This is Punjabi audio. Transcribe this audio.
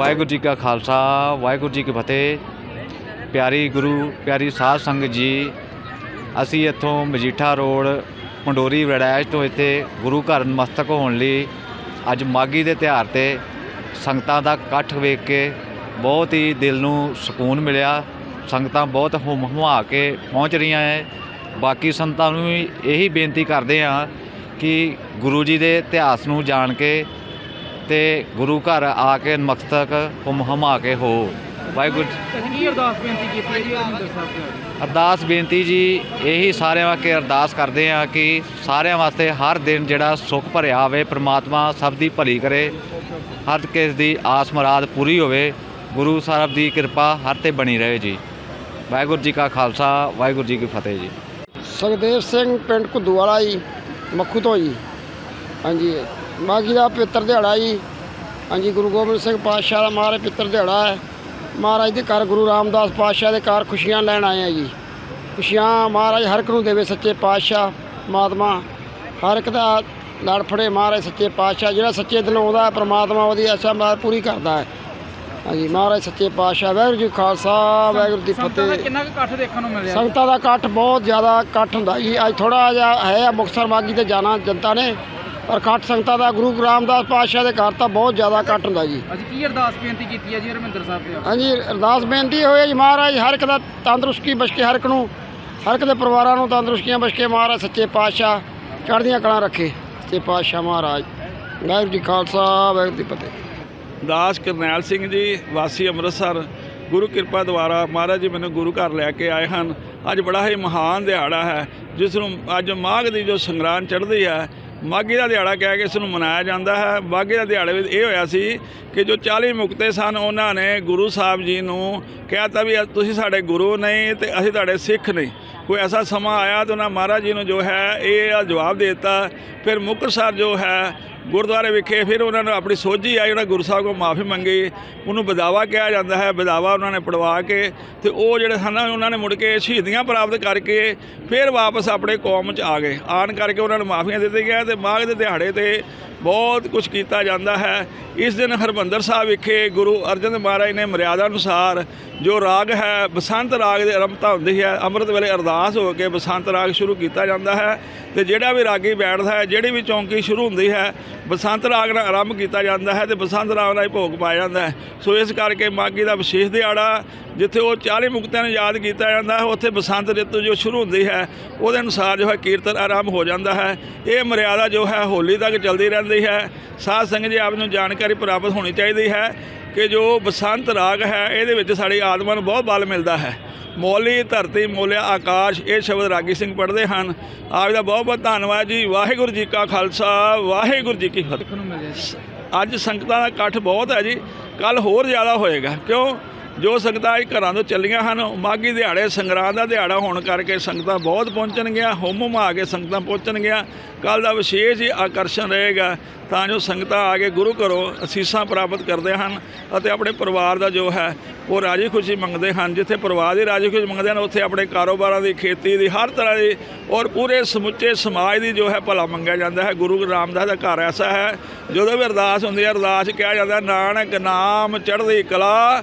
ਵਾਹਿਗੁਰੂ ਜੀ ਕਾ ਖਾਲਸਾ, ਵਾਹਿਗੁਰੂ ਜੀ ਕੀ ਫਤਿਹ। ਪਿਆਰੀ ਗੁਰੂ, ਪਿਆਰੀ ਸਾਧ ਸੰਗਤ ਜੀ, ਅਸੀਂ ਇੱਥੋਂ ਮਜੀਠਾ ਰੋਡ, ਪੰਡੋਰੀ ਵੜੈਚ ਤੋਂ ਇੱਥੇ ਗੁਰੂ ਘਰ ਨਮਸਤਕ ਹੋਣ ਲਈ ਅੱਜ ਮਾਗੀ ਦੇ ਤਿਉਹਾਰ ਤੇ ਸੰਗਤਾਂ ਦਾ ਇਕੱਠ ਵੇਖ ਕੇ ਬਹੁਤ ਹੀ ਦਿਲ ਨੂੰ ਸਕੂਨ ਮਿਲਿਆ। ਸੰਗਤਾਂ ਬਹੁਤ ਹੁਮ ਹੁਮਾ ਕੇ ਪਹੁੰਚ ਰਹੀਆਂ ਹੈ ਬਾਕੀ ਸੰਤਾਂ ਨੂੰ ਵੀ ਇਹੀ ਬੇਨਤੀ ਕਰਦੇ ਹਾਂ ਕਿ ਗੁਰੂ ਜੀ ਦੇ ਇਤਿਹਾਸ ਨੂੰ ਜਾਣ ਕੇ ਤੇ ਗੁਰੂ ਘਰ ਆ ਕੇ ਨਮਸਤਕ ਹੁਮ ਹੁਮਾ ਕੇ ਹੋ। ਵਾਹਿਗੁਰੂ ਕੀ ਅਰਦਾਸ ਬੇਨਤੀ ਕੀਤੀ ਹੈ ਜੀ ਹਰਮਿੰਦਰ ਸਾਹਿਬ ਅਰਦਾਸ ਬੇਨਤੀ ਜੀ ਇਹੀ ਸਾਰਿਆਂ ਵਾਸਤੇ ਅਰਦਾਸ ਕਰਦੇ ਆ ਕਿ ਸਾਰਿਆਂ ਵਾਸਤੇ ਹਰ ਦਿਨ ਜਿਹੜਾ ਸੁੱਖ ਭਰਿਆ ਹੋਵੇ ਪ੍ਰਮਾਤਮਾ ਸਭ ਦੀ ਭਲੀ ਕਰੇ ਹਰ ਕਿਸੇ ਦੀ ਆਸ ਮੁਰਾਦ ਪੂਰੀ ਹੋਵੇ ਗੁਰੂ ਸਾਹਿਬ ਦੀ ਕਿਰਪਾ ਹਰ ਤੇ ਬਣੀ ਰਹੇ ਜੀ। ਵਾਹਿਗੁਰੂ ਜੀ ਕਾ ਖਾਲਸਾ ਵਾਹਿਗੁਰੂ ਜੀ ਕੀ ਫਤਿਹ ਜੀ। ਸੁਖਦੇਵ ਸਿੰਘ ਪਿੰਡ ਕੁੱਦੂਵਾਲਾ ਜੀ ਮੱਖੂ ਤੋਂ ਜੀ। ਹਾਂਜੀ। ਮਾਗੀ ਦਾ ਪਿੱਤਰ ਦਿਹਾੜਾ ਜੀ। ਹਾਂਜੀ ਗੁਰੂ ਗੋਬਿੰਦ ਸਿੰਘ ਪਾਤਸ਼ਾਹ ਦਾ ਮਹਾਰਾਜ ਪਿੱਤਰ ਦਿਹਾੜਾ ਹੈ। ਮਹਾਰਾਜ ਦੇ ਘਰ ਗੁਰੂ ਰਾਮਦਾਸ ਪਾਤਸ਼ਾਹ ਦੇ ਘਰ ਖੁਸ਼ੀਆਂ ਲੈਣ ਆਏ ਆ ਜੀ। ਖੁਸ਼ੀਆਂ ਮਹਾਰਾਜ ਹਰ ਇੱਕ ਨੂੰ ਦੇਵੇ ਸੱਚੇ ਪਾਤਸ਼ਾਹ ਮਾਤਮਾ ਹਰ ਇੱਕ ਦਾ ਲੜ ਫੜੇ ਮਹਾਰਾਜ ਸੱਚੇ ਪਾਤਸ਼ਾਹ। ਜਿਹੜਾ ਸੱਚੇ ਦਿਲੋਂ ਆਉਂਦਾ ਹੈ ਪ੍ਰਮਾਤਮਾ ਉਹਦੀ ਆਸ਼ਾ ਮਾਰ ਪੂਰੀ ਕਰਦਾ ਹੈ। ਹਾਂਜੀ ਮਹਾਰਾਜ ਸੱਚੇ ਪਾਤਸ਼ਾਹ। ਵਾਹਿਗੁਰੂ ਜੀ ਖਾਲਸਾ ਵਾਹਿਗੁਰੂ ਜੀ ਕੀ ਸੰਗਤਾਂ ਦਾ ਫਤਿਹ। ਕਿੰਨਾ ਕੁ ਇਕੱਠ ਦੇਖਣ ਨੂੰ ਮਿਲਿਆ ਸੰਗਤਾਂ ਦਾ ਇਕੱਠ ਬਹੁਤ ਜ਼ਿਆਦਾ ਇਕੱਠ ਹੁੰਦਾ ਜੀ। ਅੱਜ ਥੋੜਾ ਜਿਹਾ ਹੈ ਮੁਕਤਸਰ ਮਾਗੀ ਤੇ ਜਾਣਾ ਜਨਤਾ ਨੇ। ਪਰ ਇਕੱਠ ਸੰਗਤਾਂ ਦਾ ਗੁਰੂ ਰਾਮਦਾਸ ਪਾਤਸ਼ਾਹ ਦੇ ਘਰ ਤਾਂ ਬਹੁਤ ਜ਼ਿਆਦਾ ਇਕੱਠ ਹੁੰਦਾ ਜੀ। ਅੱਜ ਕੀ ਅਰਦਾਸ ਬੇਨਤੀ ਕੀਤੀ ਹੈ ਜੀ ਹਰਮਿੰਦਰ ਸਾਹਿਬ ਦੇ? ਹਾਂਜੀ ਅਰਦਾਸ ਬੇਨਤੀ ਹੋਈ ਹੈ ਜੀ ਮਹਾਰਾਜ ਹਰ ਇੱਕ ਦਾ ਤੰਦਰੁਸਤੀ ਬਖਸ਼ੇ ਹਰ ਇੱਕ ਨੂੰ ਹਰ ਇੱਕ ਦੇ ਪਰਿਵਾਰਾਂ ਨੂੰ ਤੰਦਰੁਸਤੀਆਂ ਬਖਸ਼ੇ ਮਹਾਰਾਜ ਸੱਚੇ ਪਾਤਸ਼ਾਹ ਚੜ੍ਹਦੀਆਂ ਕਲਾਂ ਰੱਖੇ। ਸੱਚੇ ਪਾਤਸ਼ਾਹ ਮਹਾਰਾਜ। ਵਾਹਿਗੁਰੂ ਜੀ ਖਾਲਸਾ ਵਾਹਿਗੁਰੂ ਜੀ ਫਤਿਹ। ਦਾਸ ਕਰਨੈਲ ਸਿੰਘ ਜੀ ਵਾਸੀ ਅੰਮ੍ਰਿਤਸਰ ਗੁਰੂ ਕਿਰਪਾ ਦੁਆਰਾ ਮਹਾਰਾਜ ਜੀ ਮੈਨੂੰ ਗੁਰੂ ਘਰ ਲੈ ਕੇ ਆਏ ਹਨ। ਅੱਜ ਬੜਾ ਹੀ ਮਹਾਨ ਦਿਹਾੜਾ ਹੈ ਜਿਸ ਨੂੰ ਅੱਜ ਮਾਘ ਦੀ ਜੋ ਸੰਗਰਾਂਦ ਚੜ੍ਹਦੀ ਹੈ ਮਾਘੀ ਦਾ ਦਿਹਾੜਾ ਕਹਿ ਕੇ ਇਸ ਨੂੰ ਮਨਾਇਆ ਜਾਂਦਾ ਹੈ। ਮਾਘੀ ਦਾ ਦਿਹਾੜੇ ਵਿੱਚ ਇਹ ਹੋਇਆ ਸੀ ਕਿ ਜੋ 40 ਮੁਕਤੇ ਸਨ, ਉਹਨਾਂ ਨੇ ਗੁਰੂ ਸਾਹਿਬ ਜੀ ਨੂੰ ਕਿਹਾ ਤਾ ਵੀ ਤੁਸੀਂ ਸਾਡੇ ਗੁਰੂ ਨਹੀਂ ਤੇ ਅਸੀਂ ਤੁਹਾਡੇ ਸਿੱਖ ਨਹੀਂ। ਕੋਈ ਐਸਾ ਸਮਾਂ ਆਇਆ ਤਾਂ ਉਹਨਾਂ ਮਹਾਰਾਜ ਜੀ ਨੂੰ ਜੋ ਹੈ, ਇਹ ਜਵਾਬ ਦੇ ਦਿੱਤਾ। ਫਿਰ ਮੁਕਤਸਰ ਜੋ ਹੈ ਗੁਰਦੁਆਰੇ ਵਿਖੇ ਫਿਰ ਉਹਨਾਂ ਨੂੰ ਆਪਣੀ ਸੋਝੀ ਆ ਜਿਹੜਾ ਗੁਰੂ ਸਾਹਿਬ ਕੋਲ ਮਾਫੀ ਮੰਗੀ। ਉਹਨੂੰ ਬਦਾਵਾ ਕਿਹਾ ਜਾਂਦਾ ਹੈ, ਬਦਾਵਾ ਉਹਨਾਂ ਨੇ ਪੜਵਾ ਕੇ ਤੇ ਉਹ ਜਿਹੜੇ ਹਨ, ਉਹਨਾਂ ਨੇ ਮੁੜ ਕੇ ਸ਼ਹੀਦੀਆਂ ਪ੍ਰਾਪਤ ਕਰਕੇ ਫਿਰ ਵਾਪਸ ਆਪਣੇ ਕੌਮ 'ਚ ਆ ਗਏ। ਆਣ ਕਰਕੇ ਉਹਨਾਂ ਨੂੰ ਮਾਫੀਆਂ ਦਿੱਤੇ ਗਿਆ ਤੇ ਮਾਘ ਦੇ ਦਿਹਾੜੇ ਤੇ ਬਹੁਤ ਕੁਝ ਕੀਤਾ ਜਾਂਦਾ ਹੈ। ਇਸ ਦਿਨ ਹਰਮੰਦਰ ਸਾਹਿਬ ਵਿਖੇ ਗੁਰੂ ਅਰਜਨ ਮਹਾਰਾਜ ਨੇ ਮਰਿਆਦਾ ਅਨੁਸਾਰ ਜੋ ਰਾਗ ਹੈ, ਬਸੰਤ ਰਾਗ ਦੀ ਆਰੰਭਤਾ ਹੁੰਦੀ ਹੈ, ਅੰਮ੍ਰਿਤ ਵੇਲੇ ਅਰਦਾਸ ਹੋ ਕੇ ਬਸੰਤ ਰਾਗ ਸ਼ੁਰੂ ਕੀਤਾ ਜਾਂਦਾ ਹੈ ਤੇ ਜਿਹੜਾ ਵੀ ਰਾਗੀ ਬੈਠਦਾ ਹੈ, ਜਿਹੜੀ ਵੀ ਚੌਂਕੀ ਸ਼ੁਰੂ ਹੁੰਦੀ ਹੈ ਬਸੰਤ ਰਾਗ ਨਾਲ ਆਰੰਭ ਕੀਤਾ ਜਾਂਦਾ ਹੈ ਤੇ ਬਸੰਤ ਰਾਗ ਨਾਲ ਹੀ ਭੋਗ ਪਾਇਆ ਜਾਂਦਾ ਹੈ। ਸੋ ਇਸ ਕਰਕੇ ਮਾਗੀ ਦਾ ਵਿਸ਼ੇਸ਼ ਦਿਹਾੜਾ, ਜਿੱਥੇ ਉਹ 40 ਮੁਕਤਿਆਂ ਨੂੰ ਯਾਦ ਕੀਤਾ ਜਾਂਦਾ ਹੈ, ਉੱਥੇ ਬਸੰਤ ਰਿਤੂ ਜੋ ਸ਼ੁਰੂ ਹੁੰਦੀ ਹੈ, ਉਹਦੇ ਅਨੁਸਾਰ ਜੋ ਹੈ ਕੀਰਤਨ ਆਰੰਭ ਹੋ ਜਾਂਦਾ ਹੈ। ਇਹ ਮਰਿਆਦਾ ਜੋ ਹੈ ਹੋਲੀ ਤੱਕ ਚੱਲਦੀ ਰਹਿੰਦੀ ਹੈ। ਸਾਧ ਸੰਗਤ ਜੀ ਆਪ ਨੂੰ ਜਾਣਕਾਰੀ ਪ੍ਰਾਪਤ ਹੋਣੀ ਚਾਹੀਦੀ ਹੈ। ਕਿ ਜੋ ਬਸੰਤ ਰਾਗ ਹੈ ਇਹਦੇ ਵਿੱਚ ਸਾਡੀ ਆਤਮਾ ਨੂੰ ਬਹੁਤ ਬਲ ਮਿਲਦਾ ਹੈ। ਮੋਲੀ ਧਰਤੀ ਮੋਲਿਆ ਆਕਾਸ਼ ਇਹ ਸ਼ਬਦ ਰਾਗੀ ਸਿੰਘ ਪੜ੍ਹਦੇ ਹਨ। ਆਪ ਦਾ ਬਹੁਤ ਬਹੁਤ ਧੰਨਵਾਦ ਜੀ। ਵਾਹਿਗੁਰੂ ਜੀ ਕਾ ਖਾਲਸਾ ਵਾਹਿਗੁਰੂ ਜੀ ਕੀ ਫਤਿਹ। ਅੱਜ ਸੰਗਤਾਂ ਦਾ ਇਕੱਠ ਬਹੁਤ ਹੈ ਜੀ। ਕੱਲ ਹੋਰ ਜ਼ਿਆਦਾ ਹੋਏਗਾ। ਕਿਉਂ? ਜੋ ਸੰਗਤਾਂ ਅੱਜ ਘਰਾਂ ਤੋਂ ਚੱਲੀਆਂ ਹਨ ਮਾਗੀ ਦਿਹਾੜੇ, ਸੰਗਰਾਂਦ ਦਾ ਦਿਹਾੜਾ ਹੋਣ ਕਰਕੇ ਸੰਗਤਾਂ ਬਹੁਤ ਪਹੁੰਚਣਗੀਆਂ, ਹੁਮ ਹੁਮ ਆ ਕੇ ਸੰਗਤਾਂ ਪਹੁੰਚਣਗੀਆਂ। ਕੱਲ ਦਾ ਵਿਸ਼ੇਸ਼ ਹੀ ਆਕਰਸ਼ਣ ਰਹੇਗਾ, ਤਾਂ ਜੋ ਸੰਗਤਾਂ ਆ ਕੇ ਗੁਰੂ ਘਰੋਂ ਅਸੀਸਾਂ ਪ੍ਰਾਪਤ ਕਰਦੇ ਹਨ ਅਤੇ ਆਪਣੇ ਪਰਿਵਾਰ ਦਾ ਜੋ ਹੈ, ਉਹ ਰਾਜੀ ਖੁਸ਼ੀ ਮੰਗਦੇ ਹਨ। ਜਿੱਥੇ ਪਰਿਵਾਰ ਦੀ ਰਾਜੀ ਖੁਸ਼ੀ ਮੰਗਦੇ ਹਨ, ਉੱਥੇ ਆਪਣੇ ਕਾਰੋਬਾਰਾਂ ਦੀ, ਖੇਤੀ ਦੀ, ਹਰ ਤਰ੍ਹਾਂ ਦੀ ਔਰ ਪੂਰੇ ਸਮੁੱਚੇ ਸਮਾਜ ਦੀ ਜੋ ਹੈ ਭਲਾ ਮੰਗਿਆ ਜਾਂਦਾ ਹੈ। ਗੁਰੂ ਰਾਮਦਾਸ ਦਾ ਘਰ ਐਸਾ ਹੈ, ਜਦੋਂ ਵੀ ਅਰਦਾਸ ਹੁੰਦੀ ਹੈ, ਅਰਦਾਸ 'ਚ ਕਿਹਾ ਜਾਂਦਾ ਨਾਨਕ ਨਾਮ ਚੜ੍ਹਦੀ ਕਲਾ